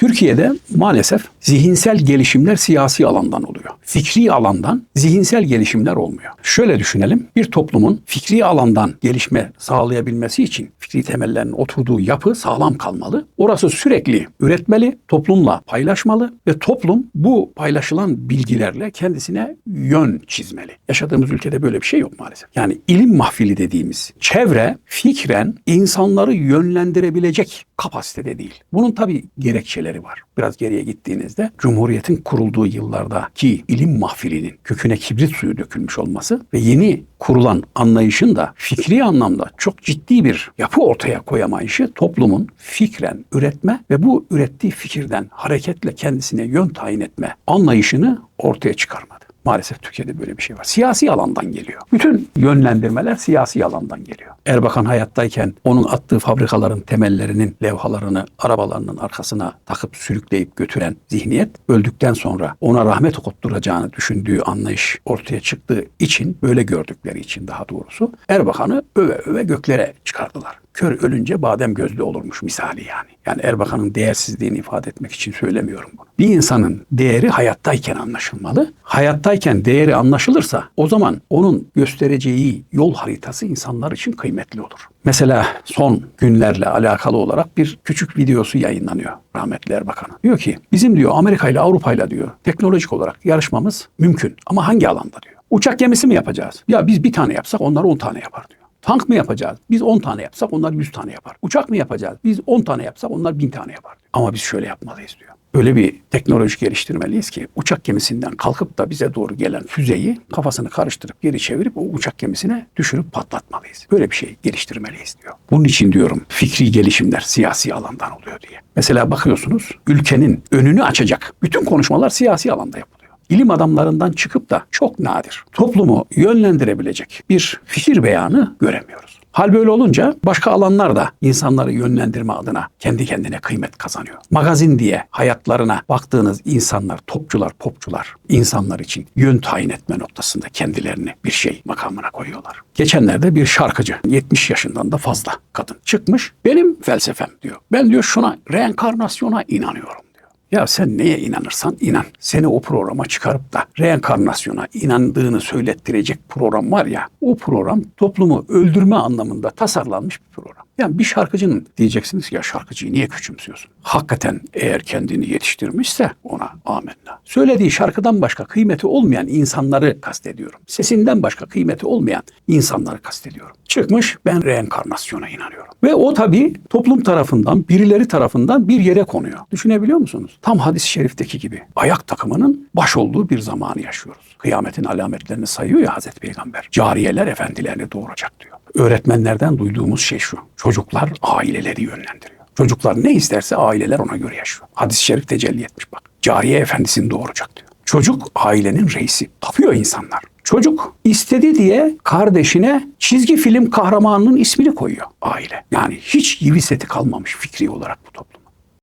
Türkiye'de maalesef zihinsel gelişimler siyasi alandan oluyor. Fikri alandan zihinsel gelişimler olmuyor. Şöyle düşünelim. Bir toplumun fikri alandan gelişme sağlayabilmesi için fikri temellerin oturduğu yapı sağlam kalmalı. Orası sürekli üretmeli, toplumla paylaşmalı ve toplum bu paylaşılan bilgilerle kendisine yön çizmeli. Yaşadığımız ülkede böyle bir şey yok maalesef. Yani ilim mahfili dediğimiz çevre fikren insanları yönlendirebilecek kapasitede değil. Bunun tabii gerekçeleri var. Biraz geriye gittiğinizde Cumhuriyet'in kurulduğu yıllardaki ilim mahfilinin köküne kibrit suyu dökülmüş olması ve yeni kurulan anlayışın da fikri anlamda çok ciddi bir yapı ortaya koyamayışı toplumun fikren üretme ve bu ürettiği fikirden hareketle kendisine yön tayin etme anlayışını ortaya çıkarmadı. Maalesef Türkiye'de böyle bir şey var. Siyasi alandan geliyor. Bütün yönlendirmeler siyasi alandan geliyor. Erbakan hayattayken onun attığı fabrikaların temellerinin, levhalarını arabalarının arkasına takıp sürükleyip götüren zihniyet öldükten sonra ona rahmet okutturacağını düşündüğü anlayış ortaya çıktığı için böyle gördükleri için daha doğrusu Erbakan'ı öve öve göklere çıkardılar. Kör ölünce badem gözlü olurmuş misali yani. Yani Erbakan'ın değersizliğini ifade etmek için söylemiyorum bunu. Bir insanın değeri hayattayken anlaşılmalı. Hayattayken değeri anlaşılırsa o zaman onun göstereceği yol haritası insanlar için kıymetli olur. Mesela son günlerle alakalı olarak bir küçük videosu yayınlanıyor rahmetli Erbakan'ın. Diyor ki bizim diyor Amerika ile Avrupa ile diyor teknolojik olarak yarışmamız mümkün ama hangi alanda diyor. Uçak gemisi mi yapacağız? Ya biz bir tane yapsak onlar on tane yapar diyor. Tank mı yapacağız? Biz 10 tane yapsak onlar 100 tane yapar. Uçak mı yapacağız? Biz 10 tane yapsak onlar 1000 tane yapar. Ama biz şöyle yapmalıyız diyor. Öyle bir teknoloji geliştirmeliyiz ki uçak gemisinden kalkıp da bize doğru gelen füzeyi kafasını karıştırıp geri çevirip o uçak gemisine düşürüp patlatmalıyız. Böyle bir şey geliştirmeliyiz diyor. Bunun için diyorum fikri gelişimler siyasi alandan oluyor diye. Mesela bakıyorsunuz ülkenin önünü açacak bütün konuşmalar siyasi alanda yapılıyor ilim adamlarından çıkıp da çok nadir toplumu yönlendirebilecek bir fikir beyanı göremiyoruz. Hal böyle olunca başka alanlar da insanları yönlendirme adına kendi kendine kıymet kazanıyor. Magazin diye hayatlarına baktığınız insanlar, topçular, popçular insanlar için yön tayin etme noktasında kendilerini bir şey makamına koyuyorlar. Geçenlerde bir şarkıcı 70 yaşından da fazla kadın çıkmış. Benim felsefem diyor. Ben diyor şuna reenkarnasyona inanıyorum. Ya sen neye inanırsan inan. Seni o programa çıkarıp da reenkarnasyona inandığını söylettirecek program var ya. O program toplumu öldürme anlamında tasarlanmış bir program. Yani bir şarkıcının diyeceksiniz ya şarkıcıyı niye küçümsüyorsun? Hakikaten eğer kendini yetiştirmişse ona amenna. Söylediği şarkıdan başka kıymeti olmayan insanları kastediyorum. Sesinden başka kıymeti olmayan insanları kastediyorum. Çıkmış ben reenkarnasyona inanıyorum. Ve o tabii toplum tarafından, birileri tarafından bir yere konuyor. Düşünebiliyor musunuz? Tam hadis-i şerifteki gibi. Ayak takımının baş olduğu bir zamanı yaşıyoruz. Kıyametin alametlerini sayıyor ya Hazreti Peygamber. Cariyeler efendilerini doğuracak diyor. Öğretmenlerden duyduğumuz şey şu. Çocuklar aileleri yönlendiriyor. Çocuklar ne isterse aileler ona göre yaşıyor. Hadis-i şerif tecelli etmiş bak. Cariye efendisini doğuracak diyor. Çocuk ailenin reisi. Tapıyor insanlar. Çocuk istedi diye kardeşine çizgi film kahramanının ismini koyuyor aile. Yani hiç yivi kalmamış fikri olarak bu toplum.